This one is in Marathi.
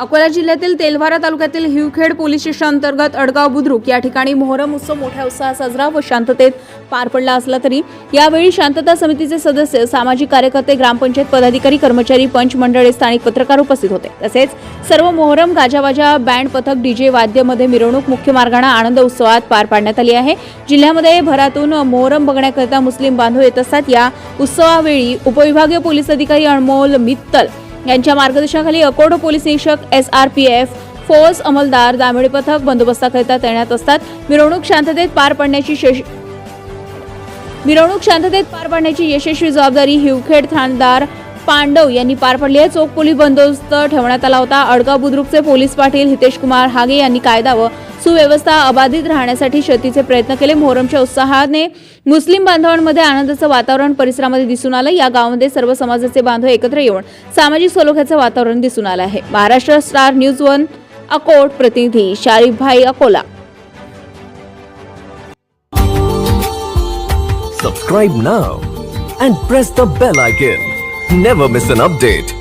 अकोला जिल्ह्यातील तेलवारा तालुक्यातील हिवखेड पोलीस स्टेशन अंतर्गत अडगाव बुद्रुक या ठिकाणी मोहरम उत्सव मोठ्या उत्साहात साजरा व शांततेत पार पडला असला तरी यावेळी शांतता समितीचे सदस्य सामाजिक कार्यकर्ते ग्रामपंचायत पदाधिकारी कर्मचारी पंच मंडळे स्थानिक पत्रकार उपस्थित होते. तसेच सर्व मोहरम गाजावाजा बँड पथक डीजे वाद्यमध्ये मिरवणूक मुख्य मार्गाने आनंद उत्सवात पार पाडण्यात आली आहे. जिल्ह्यामध्ये भरातून मोहरम बघण्याकरिता मुस्लिम बांधव येत असतात. या उत्सवावेळी उपविभागीय पोलीस अधिकारी अनमोल मित्तल यांच्या मार्गदर्शनाखाली अकोट पोलीस निरीक्षक S R P F force अंमलदार दामिडी पथक बंदोबस्ताकरिता तैनात असतात. मिरवणूक शांततेत पार पडण्याची शेष मिरवणूक शांततेत पार पाडण्याची यशस्वी जबाबदारी हिवखेड ठाणेदार पांडव यांनी पार पडली आहे. चोख पोलीस बंदोबस्त ठेवण्यात आला होता. अडगाव बुद्रुकचे पोलीस पाटील हितेश कुमार हागे यांनी कायदा व सुव्यवस्था अबाधित राहण्यासाठी शतीचे प्रयत्न केले मोहरमच्या उत्साहाने मुस्लिम बांधवांमध्ये आनंदाचं वातावरण परिसरामध्ये दिसून आलं या गावामध्ये सर्व समाजाचे बांधव एकत्र येऊन सामाजिक सलोख्याचं वातावरण दिसून आलं आहे Maharashtra star news one Akot प्रतिनिधी Sharifbhai Akola Subscribe now and press the bell icon. Never miss an update.